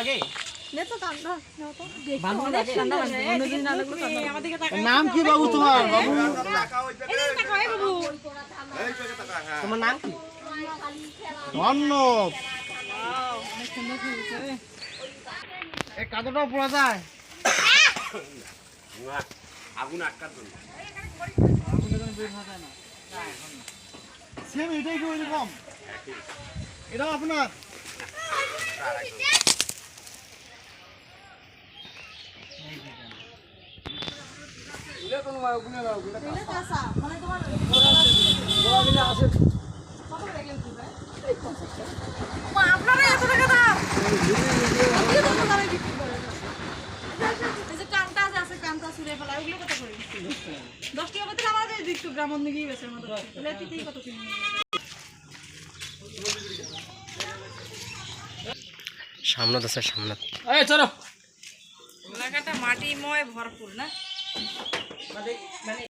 লাগে? তাকাও। নাম কি বাবু তোমার বাবু? এই বাবু। তোমার নাম কি? অনেক এই কাদটাও পড়া যায়। সেম এটাই কি ওইরকম? এটাও আপনার? বিক্রি? দশ টাকা আমাদের গ্রাম অন্য গিয়ে আমাদের। তাহলে এটিতেই কত কিনে সামনে আছে সামনে চলো এলাকাটা মাটিময় ভরপুর না মানে মানে